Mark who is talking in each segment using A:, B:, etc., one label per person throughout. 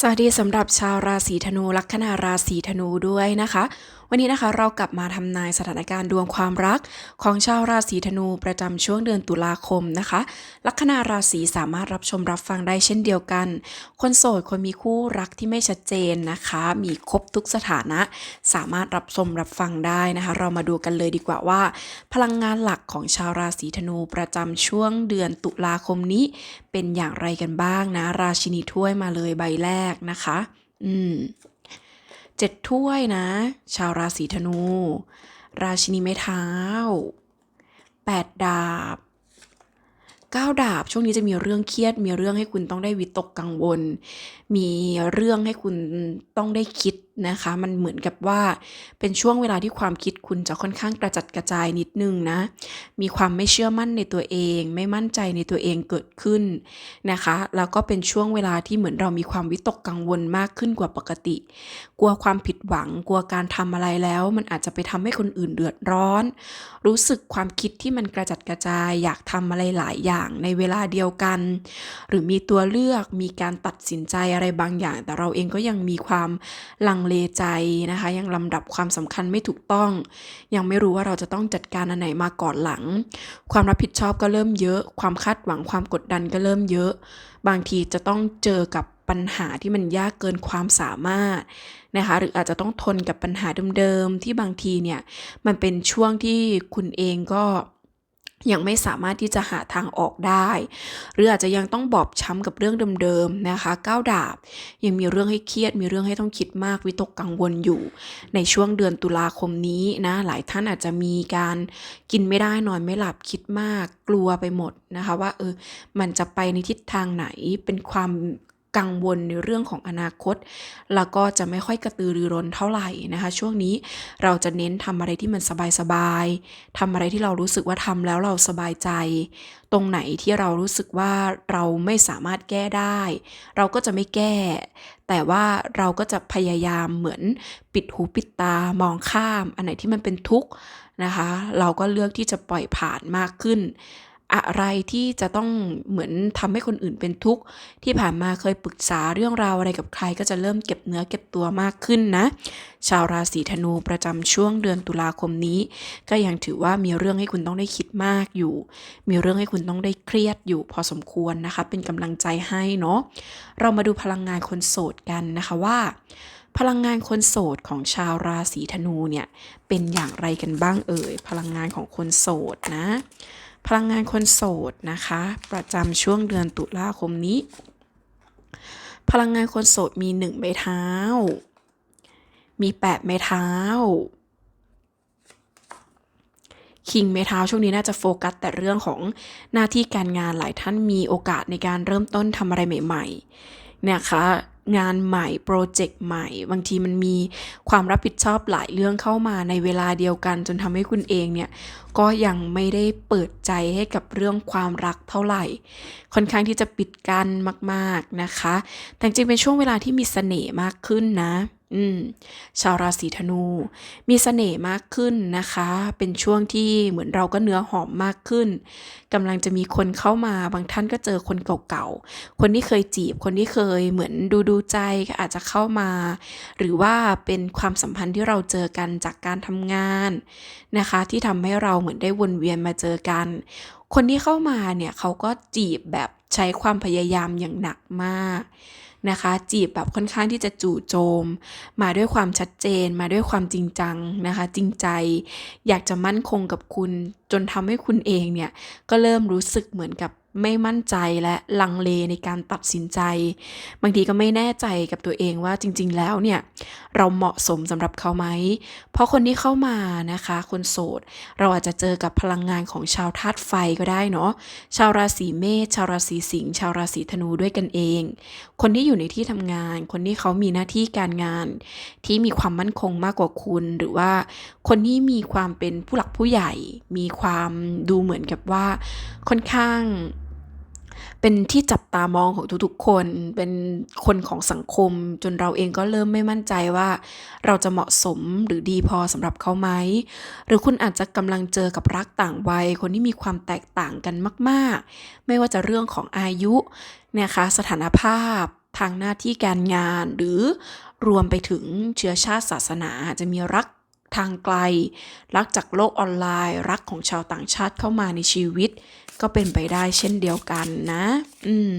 A: สวัสดีสำหรับชาวราศีธนูลัคนาราศีธนูด้วยนะคะ วันนี้นะคะเรากลับมาทำนายสถานการณ์ดวงความรัก ของชาวราศีธนูประจำช่วงเดือนตุลาคมนะคะ ลัคนาราศีสามารถรับชมรับฟังได้เช่นเดียวกัน คนโสดคนมีคู่รักที่ไม่ชัดเจนนะคะ มีครบทุกสถานะ สามารถรับชมรับฟังได้นะคะ เรามาดูกันเลยดีกว่าว่า พลังงานหลักของชาวราศีธนูประจำช่วงเดือนตุลาคมนี้ เป็นอย่างไรกันบ้างนะ ราชินีถ้วยมาเลยใบแรกนะคะ อืม เจ็ดถ้วยนะ ชาวราศีธนู ราชินีไม้เท้าแปดดาบเก้าดาบช่วงนี้จะมีเรื่องเครียดมีเรื่องให้คุณต้องได้วิตกกังวล มีเรื่องให้คุณต้องได้คิดนะคะ มันเหมือนกับว่าเป็นช่วงเวลาที่ความคิดคุณจะค่อนข้างกระจัดกระจายนิดนึงนะ มีความไม่เชื่อมั่นในตัวเอง ไม่มั่นใจในตัวเองเกิดขึ้นนะคะ แล้วก็เป็นช่วงเวลาที่เหมือนเรามีความวิตกกังวลมากขึ้นกว่าปกติ กลัวความผิดหวัง กลัวการทำอะไรแล้ว มันอาจจะไปทำให้คนอื่นเดือดร้อน รู้สึกความคิดที่มันกระจัดกระจาย อยากทำอะไรหลายอย่างในเวลาเดียวกัน หรือมีตัวเลือก มีการตัดสินใจอะไระไรบางอย่าง แต่เราเองก็ยังมีความลังเลใจนะคะ ยังลำดับความสำคัญไม่ถูกต้อง ยังไม่รู้ว่าเราจะต้องจัดการอันไหนมาก่อนหลัง ความรับผิดชอบก็เริ่มเยอะ ความคาดหวังความกดดันก็เริ่มเยอะ บางทีจะต้องเจอกับปัญหาที่มันยากเกินความสามารถนะคะ หรืออาจจะต้องทนกับปัญหาเดิมๆที่บางทีเนี่ยมันเป็นช่วงที่คุณเองก็ ยังไม่สามารถที่จะหาทางออกได้ หรืออาจจะยังต้องบอบช้ำกับเรื่องเดิมๆนะคะก้าวดาบ ยังมีเรื่องให้เครียด มีเรื่องให้ต้องคิดมากวิตกกังวลอยู่ ในช่วงเดือนตุลาคมนี้นะหลายท่านอาจจะมีการกินไม่ได้นอนไม่หลับคิดมากกลัวไปหมดนะคะว่าเออมันจะไปในทิศทางไหนเป็นความ กังวลในเรื่องของอนาคต แล้วก็จะไม่ค่อยกระตือรือร้นเท่าไหร่นะคะ ช่วงนี้เราจะเน้นทำอะไรที่มันสบายๆทำอะไรที่เรารู้สึกว่าทำแล้วเราสบายใจ ตรงไหนที่เรารู้สึกว่าเราไม่สามารถแก้ได้ เราก็จะไม่แก้ แต่ว่าเราก็จะพยายามเหมือนปิดหูปิดตามองข้าม อันไหนที่มันเป็นทุกข์นะคะ เราก็เลือกที่จะปล่อยผ่านมากขึ้น อะไรที่จะต้องเหมือนทำให้คนอื่นเป็นทุกข์ ที่ผ่านมาเคยปรึกษาเรื่องราวอะไรกับใคร ก็จะเริ่มเก็บเนื้อเก็บตัวมากขึ้นนะ ชาวราศีธนูประจำช่วงเดือนตุลาคมนี้ ก็ยังถือว่ามีเรื่องให้คุณต้องได้คิดมากอยู่ มีเรื่องให้คุณต้องได้เครียดอยู่พอสมควรนะคะ เป็นกำลังใจให้เนาะเรามาดูพลังงานคนโสดกันนะคะว่าพลังงานคนโสดของชาวราศีธนูเนี่ย เป็นอย่างไรกันบ้างเอ่ย พลังงานของคนโสดนะ พลังงานคนโสดนะคะ ประจำช่วงเดือนตุลาคมนี้ พลังงานคนโสดมีหนึ่งใบเท้า มีแปดไม้เท้า คิงไม้เท้าช่วงนี้น่าจะโฟกัสแต่เรื่องของหน้าที่การงานหลายท่านมีโอกาสในการเริ่มต้นทำอะไรใหม่ๆนะคะ งานใหม่โปรเจกต์ใหม่ บางทีมันมีความรับผิดชอบหลายเรื่องเข้ามาในเวลาเดียวกัน จนทำให้คุณเองเนี่ย ก็ยังไม่ได้เปิดใจให้กับเรื่องความรักเท่าไหร่ ค่อนข้างที่จะปิดกั้นมาก ๆนะคะ แต่จริงเป็นช่วงเวลาที่มีเสน่ห์มากขึ้นนะอืมชาวราศีธนู มีเสน่ห์มากขึ้นนะคะ เป็นช่วงที่เหมือนเราก็เนื้อหอมมากขึ้น กำลังจะมีคนเข้ามา บางท่านก็เจอคนเก่าๆ คนที่เคยจีบ คนที่เคยเหมือนดูดูใจก็อาจจะเข้ามา หรือว่าเป็นความสัมพันธ์ที่เราเจอกันจากการทำงานนะคะ ที่ทำให้เราเหมือนได้วนเวียนมาเจอกัน คนที่เข้ามาเนี่ยเขาก็จีบแบบใช้ความพยายามอย่างหนักมากนะคะ จีบแบบค่อนข้างที่จะจู่โจม มาด้วยความชัดเจน มาด้วยความจริงจังนะคะ จริงใจ อยากจะมั่นคงกับคุณ จนทำให้คุณเองเนี่ยก็เริ่มรู้สึกเหมือนกับ ไม่มั่นใจและลังเลในการตัดสินใจ บางทีก็ไม่แน่ใจกับตัวเองว่าจริง ๆ แล้วเนี่ย เราเหมาะสมสำหรับเขาไหม เพราะคนที่เข้ามานะคะ คนโสด เราอาจจะเจอกับพลังงานของชาวธาตุไฟก็ได้เนาะชาวราศีเมษชาวราศีสิงห์ชาวราศีธนูด้วยกันเอง คนที่อยู่ในที่ทำงาน คนที่เขามีหน้าที่การงาน ที่มีความมั่นคงมากกว่าคุณ หรือว่า คนที่มีความเป็นผู้หลักผู้ใหญ่ มีความดูเหมือนกับว่าค่อนข้าง เป็นที่จับตามองของทุกๆคน เป็นคนของสังคม จนเราเองก็เริ่มไม่มั่นใจว่า เราจะเหมาะสมหรือดีพอสำหรับเขาไหม หรือคุณอาจจะกำลังเจอกับรักต่างวัย คนที่มีความแตกต่างกันมากๆ ไม่ว่าจะเรื่องของอายุนะคะสถานภาพทางหน้าที่การงานหรือรวมไปถึงเชื้อชาติศาสนาอาจจะมีรักทางไกล รักจากโลกออนไลน์ รักของชาวต่างชาติเข้ามาในชีวิต ก็เป็นไปได้เช่นเดียวกันนะ อืม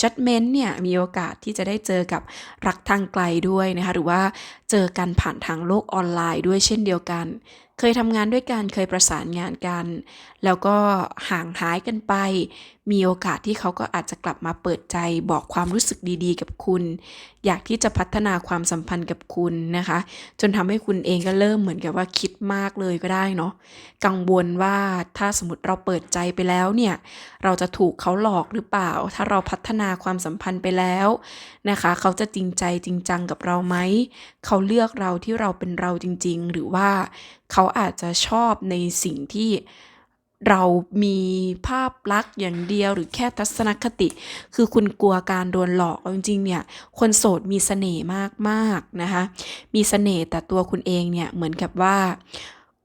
A: จัดเมนเนี่ยมีโอกาสที่จะได้เจอกับรักทางไกลด้วยนะคะ หรือว่าเจอกันผ่านทางโลกออนไลน์ด้วยเช่นเดียวกัน เคยทำงานด้วยกัน เคยประสานงานกัน แล้วก็ห่างหายกันไป มีโอกาสที่เขาก็อาจจะกลับมาเปิดใจบอกความรู้สึกดีๆ กับคุณ อยากที่จะพัฒนาความสัมพันธ์กับคุณนะคะ จนทำให้คุณเองก็เริ่มเหมือนกับว่าคิดมากเลยก็ได้เนาะกังวลว่าถ้าสมมติเราเปิดใจไปแล้วเนี่ย เราจะถูกเขาหลอกหรือเปล่า ถ้าเราพัฒนาความสัมพันธ์ไปแล้วนะคะ เขาจะจริงใจจริงจังกับเราไหมเขาเลือกเราที่เราเป็นเราจริง ๆ หรือว่าเขาอาจจะชอบในสิ่งที่ เรามีภาพลักษณ์อย่างเดียวหรือแค่ทัศนคติ คือคุณกลัวการโดนหลอกเอาจริงๆเนี่ยคนโสดมีเสน่ห์มากๆนะคะมีเสน่ห์แต่ตัวคุณเองเนี่ยเหมือนกับว่า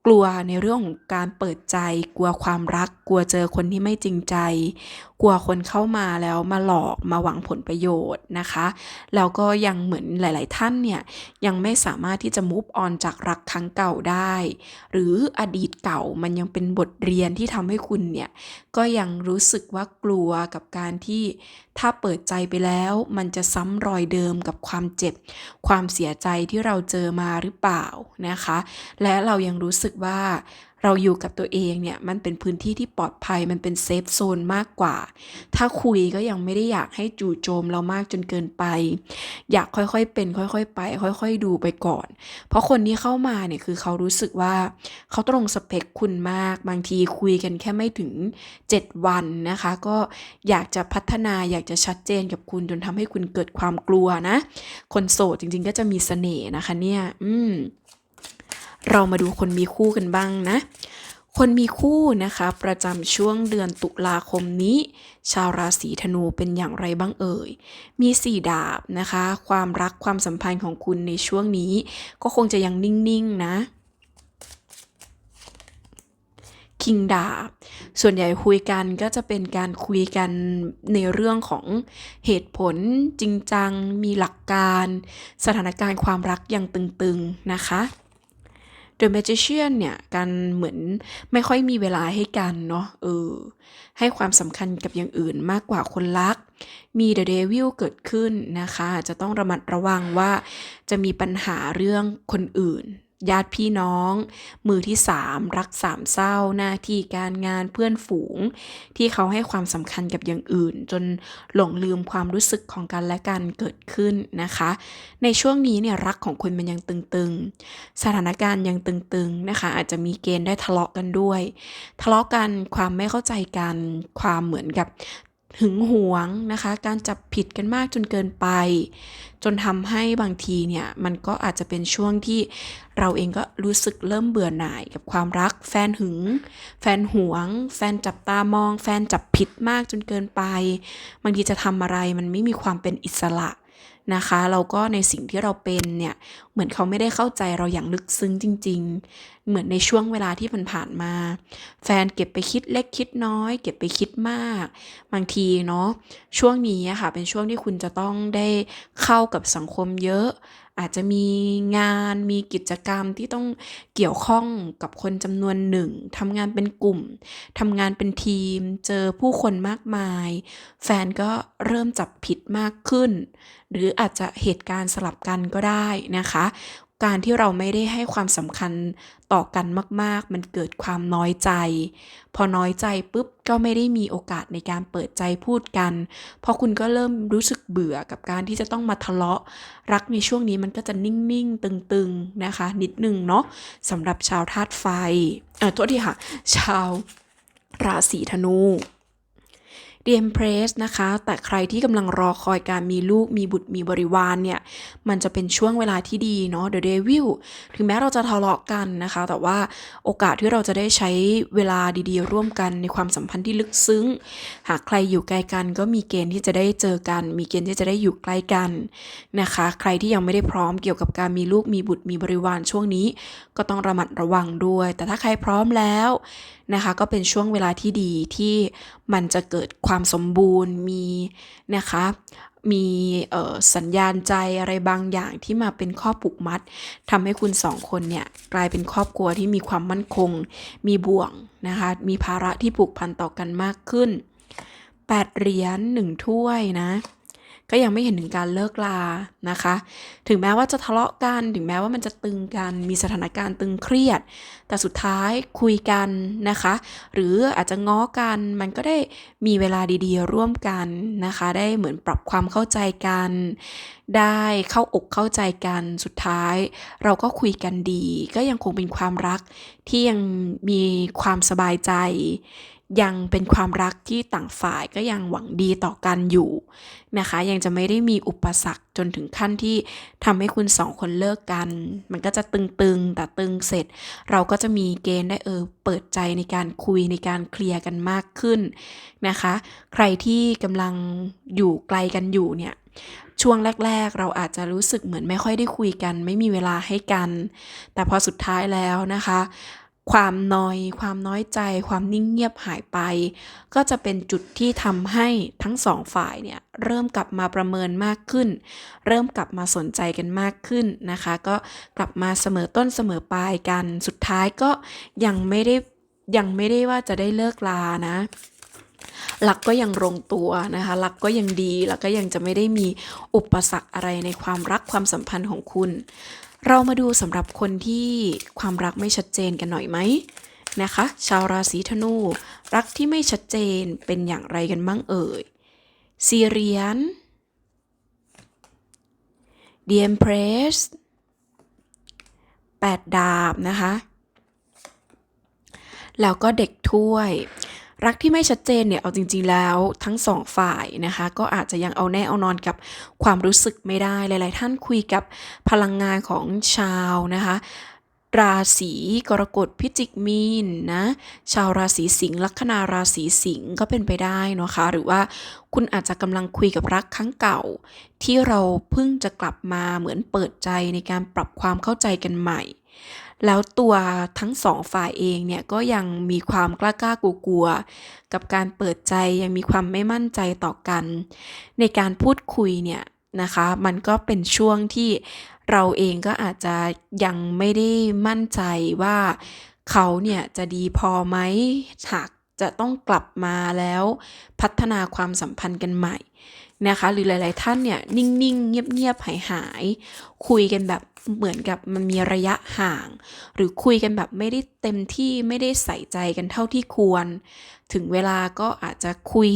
A: กลัวในเรื่องของการเปิดใจ กลัวความรัก กลัวเจอคนที่ไม่จริงใจ กลัวคนเข้ามาแล้วมาหลอกมาหวังผลประโยชน์นะคะแล้วก็ยังเหมือนหลาย ๆ ท่านเนี่ยยังไม่สามารถที่จะ move on จากรักครั้งเก่าได้ หรืออดีตเก่ามันยังเป็นบทเรียนที่ทำให้คุณเนี่ยก็ยังรู้สึกว่ากลัวกับการที่ถ้าเปิดใจไปแล้ว มันจะซ้ำรอยเดิมกับความเจ็บ ความเสียใจที่เราเจอมาหรือเปล่านะคะ และเรายังรู้สึกว่า เราอยู่กับตัวเองเนี่ยมันเป็นพื้นที่ที่ปลอดภัยมันเป็นเซฟโซนมากกว่า ถ้าคุยก็ยังไม่ได้อยากให้จู่โจมเรามากจนเกินไป อยากค่อยๆเป็น ค่อยๆไป ค่อยๆดูไปก่อน เพราะคนที่เข้ามาเนี่ยคือเขารู้สึกว่าเขาตรงสเปคคุณมาก บางทีคุยกันแค่ไม่ถึง 7 วันนะคะ ก็อยากจะพัฒนาอยากจะชัดเจนกับคุณจนทำให้คุณเกิดความกลัวนะ คนโสดจริงๆก็จะมีเสน่ห์นะคะเนี่ย อืม เรามาดูคนมีคู่กันบ้างนะ คนมีคู่นะคะ ประจำช่วงเดือนตุลาคมนี้ ชาวราศีธนูเป็นอย่างไรบ้างเอ่ย มีสี่ดาบนะคะ ความรักความสัมพันธ์ของคุณในช่วงนี้ ก็คงจะยังนิ่งๆนะคิงดาบส่วนใหญ่คุยกันก็จะเป็นการคุยกันในเรื่องของเหตุผลจริงจัง มีหลักการ สถานการณ์ความรักยังตึงๆนะคะ The Magician เนี่ยการเหมือนไม่ค่อยมีเวลาให้กันเนาะเออให้ความสำคัญกับอย่างอื่นมากกว่าคนรัก มี The Devil เกิดขึ้นนะคะ จะต้องระมัดระวังว่าจะมีปัญหาเรื่องคนอื่น ญาติพี่น้อง มือที่สามรักสามเศร้าหน้าที่การงานเพื่อนฝูง ที่เขาให้ความสำคัญกับอย่างอื่น จนหลงลืมความรู้สึกของกันและกันเกิดขึ้นนะคะ ในช่วงนี้เนี่ยรักของคุณมันยังตึงๆ สถานการณ์ยังตึงๆนะคะ อาจจะมีเกณฑ์ได้ทะเลาะกันด้วย ทะเลาะกันความไม่เข้าใจกัน ความเหมือนกับ หึงหวงนะคะ การจับผิดกันมากจนเกินไป จนทำให้บางทีเนี่ย มันก็อาจจะเป็นช่วงที่เราเองก็รู้สึกเริ่มเบื่อหน่ายกับความรัก แฟนหึง แฟนหวง แฟนจับตามอง แฟนจับผิดมากจนเกินไป บางทีจะทำอะไรมันไม่มีความเป็นอิสระนะคะเราก็ในสิ่งที่เราเป็นเนี่ย เหมือนเขาไม่ได้เข้าใจเราอย่างลึกซึ้งจริงเหมือนในช่วงเวลาที่มันผ่านมา แฟนเก็บไปคิดเล็กคิดน้อย เก็บไปคิดมาก บางทีเนาะช่วงนี้ค่ะ เป็นช่วงที่คุณจะต้องได้เข้ากับสังคมเยอะ อาจจะมีงานมีกิจกรรมที่ต้องเกี่ยวข้องกับคนจำนวนหนึ่งทำงานเป็นกลุ่มทำงานเป็นทีม เจอผู้คนมากมาย แฟนก็เริ่มจับผิดมากขึ้น หรืออาจจะเหตุการณ์สลับกันก็ได้นะคะ การที่เราไม่ได้ให้ความสำคัญต่อกันมาก ๆ มันเกิดความน้อยใจ พอน้อยใจปุ๊บก็ไม่ได้มีโอกาสในการเปิดใจพูดกันเพราะคุณก็เริ่มรู้สึกเบื่อกับการที่จะต้องมาทะเลาะ รักในช่วงนี้มันก็จะนิ่ง ๆ ตึง ๆ นะคะ นิดนึงเนาะสำหรับชาวธาตุไฟ เออโทษทีค่ะ ชาวราศีธนู The Empress นะคะ แต่ใครที่กำลังรอคอยการมีลูกมีบุตรมีบริวารเนี่ย มันจะเป็นช่วงเวลาที่ดีเนาะ The Devil ถึงแม้เราจะทะเลาะกันนะคะ แต่ว่าโอกาสที่เราจะได้ใช้เวลาดีๆ ร่วมกันในความสัมพันธ์ที่ลึกซึ้ง หากใครอยู่ไกลกันก็มีเกณฑ์ที่จะได้เจอกัน มีเกณฑ์ที่จะได้อยู่ใกล้กันนะคะ ใครที่ยังไม่ได้พร้อมเกี่ยวกับการมีลูกมีบุตรมีบริวารช่วงนี้ ก็ต้องระมัดระวังด้วย แต่ถ้าใครพร้อมแล้วนะคะ ก็เป็นช่วงเวลาที่ดีที่มันจะเกิดความความสมบูรณ์มีนะคะมีสัญญาณใจอะไรบางอย่างที่มาเป็นข้อผูกมัดทำให้คุณสองคนเนี่ยกลายเป็นครอบครัวที่มีความมั่นคง มีบ่วงนะคะมีภาระที่ผูกพันต่อกันมากขึ้น 8 เหรียญ1ถ้วยนะ ก็ยังไม่เห็นถึงการเลิกลานะคะ ถึงแม้ว่าจะทะเลาะกันถึงแม้ว่ามันจะตึงกันมีสถานการณ์ตึงเครียด แต่สุดท้ายคุยกันนะคะ หรืออาจจะง้อกันมันก็ได้มีเวลาดีๆ ร่วมกันนะคะ ได้เหมือนปรับความเข้าใจกัน ได้เข้าอกเข้าใจกันสุดท้าย เราก็คุยกันดี ก็ยังคงเป็นความรักที่ยังมีความสบายใจ ยังเป็นความรักที่ต่างฝ่ายก็ยังหวังดีต่อกันอยู่นะคะ ยังจะไม่ได้มีอุปสรรคจนถึงขั้นที่ทำให้คุณสองคนเลิกกัน มันก็จะตึงๆ แต่ตึงเสร็จ เราก็จะมีเกณฑ์ได้เออเปิดใจในการคุยในการเคลียร์กันมากขึ้นนะคะ ใครที่กำลังอยู่ไกลกันอยู่เนี่ยช่วงแรก ๆ เราอาจจะรู้สึกเหมือนไม่ค่อยได้คุยกัน ไม่มีเวลาให้กัน แต่พอสุดท้ายแล้วนะคะ ความนอย ความน้อยใจ ความนิ่งเงียบหายไป ก็จะเป็นจุดที่ทำให้ทั้งสองฝ่ายเนี่ยเริ่มกลับมาประเมินมากขึ้น เริ่มกลับมาสนใจกันมากขึ้นนะคะ ก็กลับมาเสมอต้นเสมอปลายกัน สุดท้ายก็ยังไม่ได้ยังไม่ได้ว่าจะได้เลิกลานะหลักก็ยังลงตัวนะคะหลักก็ยังดีแล้วก็ยังจะไม่ได้มีอุปสรรคอะไรในความรักความสัมพันธ์ของคุณ เรามาดูสำหรับคนที่ความรักไม่ชัดเจนกันหน่อยไหมนะคะ ชาวราศีธนู รักที่ไม่ชัดเจนเป็นอย่างไรกันบ้างเอ่ยซีเรียน The Empress แปดดาบนะคะ แล้วก็เด็กถ้วย รักที่ไม่ชัดเจนเนี่ยเอาจริง ๆแล้วทั้งสองฝ่ายนะคะ ก็อาจจะยังเอาแน่เอานอนกับความรู้สึกไม่ได้หลาย ๆ ท่านคุยกับพลังงานของชาวนะคะราศีกรกฎพิจิกมีนนะชาวราศีสิงห์ลัคนาราศีสิงห์ก็เป็นไปได้เนาะคะ หรือว่าคุณอาจจะกำลังคุยกับรักครั้งเก่า ที่เราเพิ่งจะกลับมาเหมือนเปิดใจในการปรับความเข้าใจกันใหม่ แล้วตัวทั้งสองฝ่ายเองเนี่ยก็ยังมีความกล้ากล้ากลัวกลัวๆกับการเปิดใจยังมีความไม่มั่นใจต่อกัน ในการพูดคุยเนี่ยนะคะ มันก็เป็นช่วงที่เราเองก็อาจจะยังไม่ได้มั่นใจว่าเขาเนี่ยจะดีพอไหมหาก จะต้องกลับมาแล้วพัฒนาความสัมพันธ์กันใหม่นะคะ หรือหลาย ๆ ท่านเนี่ยนิ่ง ๆ เงียบ ๆ หายหายๆคุยกันแบบเหมือนกับมันมีระยะห่าง หรือคุยกันแบบไม่ได้เต็มที่ไม่ได้ใส่ใจกันเท่าที่ควร ถึงเวลาก็อาจจะคุย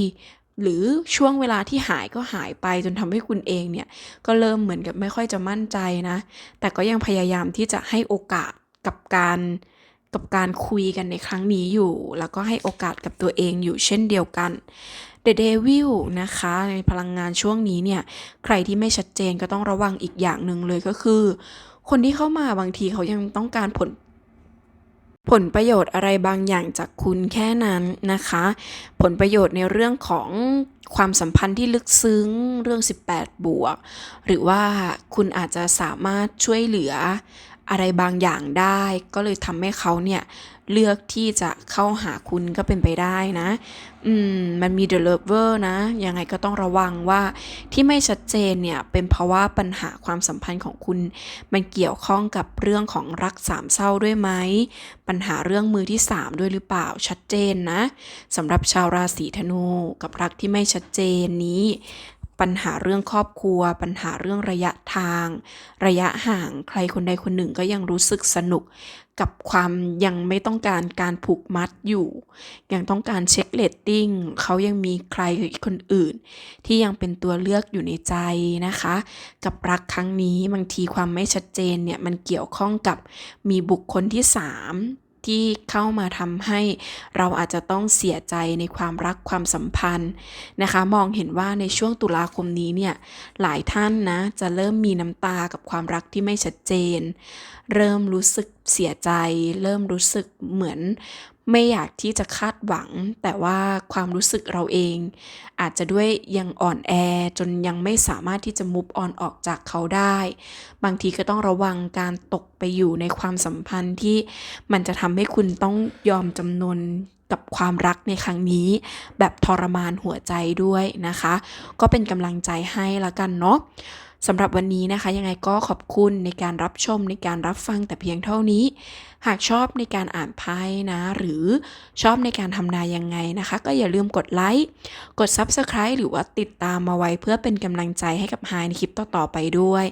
A: หรือช่วงเวลาที่หายก็หายไปจนทำให้คุณเองเนี่ย ก็เริ่มเหมือนกับไม่ค่อยจะมั่นใจนะ แต่ก็ยังพยายามที่จะให้โอกาสกับการ กับการคุยกันในครั้งนี้อยู่ แล้วก็ให้โอกาสกับตัวเองอยู่เช่นเดียวกัน The Devil นะคะ ในพลังงานช่วงนี้เนี่ย ใครที่ไม่ชัดเจนก็ต้องระวังอีกอย่างหนึ่งเลยก็คือ คนที่เข้ามาบางทีเขายังต้องการผลผลประโยชน์อะไรบางอย่างจากคุณแค่นั้นนะคะ ผลประโยชน์ในเรื่องของความสัมพันธ์ที่ลึกซึ้งเรื่อง 18 บวก หรือว่าคุณอาจจะสามารถช่วยเหลือ อะไรบางอย่างได้ ก็เลยทำให้เขาเนี่ยเลือกที่จะเข้าหาคุณก็เป็นไปได้นะ อืม มันมี the lover นะ ยังไงก็ต้องระวังว่าที่ไม่ชัดเจนเนี่ย เป็นเพราะว่าปัญหาความสัมพันธ์ของคุณ มันเกี่ยวข้องกับเรื่องของรักสามเศร้าด้วยไหม ปัญหาเรื่องมือที่ 3 ด้วยหรือเปล่า ชัดเจนนะสำหรับชาวราศีธนูกับรักที่ไม่ชัดเจนนี้ ปัญหาเรื่องครอบครัว ปัญหาเรื่องระยะทาง ระยะห่างใครคนใดคนหนึ่งก็ยังรู้สึกสนุก กับความยังไม่ต้องการการผูกมัดอยู่ ยังต้องการเช็คเลตติ้งเขายังมีใครคนอื่น ที่ยังเป็นตัวเลือกอยู่ในใจนะคะ กับรักครั้งนี้บางทีความไม่ชัดเจนเนี่ยมันเกี่ยวข้องกับมีบุคคลที่ 3 ที่เข้ามาทำให้เราอาจจะต้องเสียใจในความรักความสัมพันธ์นะคะ มองเห็นว่าในช่วงตุลาคมนี้เนี่ยหลายท่านนะจะเริ่มมีน้ำตากับความรักที่ไม่ชัดเจน เริ่มรู้สึกเสียใจ เริ่มรู้สึกเหมือนไม่อยากที่จะคาดหวัง แต่ว่าความรู้สึกเราเอง อาจจะด้วยยังอ่อนแอจนยังไม่สามารถที่จะมุฟออนออกจากเขาได้ บางทีก็ต้องระวังการตกไปอยู่ในความสัมพันธ์ที่มันจะทำให้คุณต้องยอมจำนนกับความรักในครั้งนี้ แบบทรมานหัวใจด้วยนะคะ ก็เป็นกำลังใจให้ละกันเนาะ สำหรับวันนี้นะคะ ยังไงก็ขอบคุณในการรับชมในการรับฟังแต่เพียงเท่านี้ หากชอบในการอ่านไพ่นะ หรือชอบในการทำนายยังไงนะคะ ก็อย่าลืมกดไลค์กด Subscribe หรือว่าติดตามมาไว้เพื่อเป็นกำลังใจให้กับไฮในคลิปต่อๆไปด้วย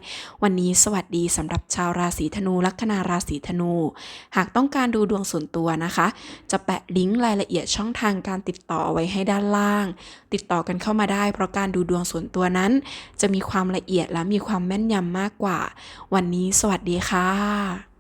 A: วันนี้สวัสดีสำหรับชาวราศีธนูลัคนาราศีธนู หากต้องการดูดวงส่วนตัวนะคะ จะแปะลิงก์รายละเอียดช่องทางการติดต่อไว้ให้ด้านล่าง ติดต่อกันเข้ามาได้ เพราะการดูดวงส่วนตัวนั้น จะมีความละเอียดและมีความแม่นยำมากกว่า วันนี้สวัสดีค่ะ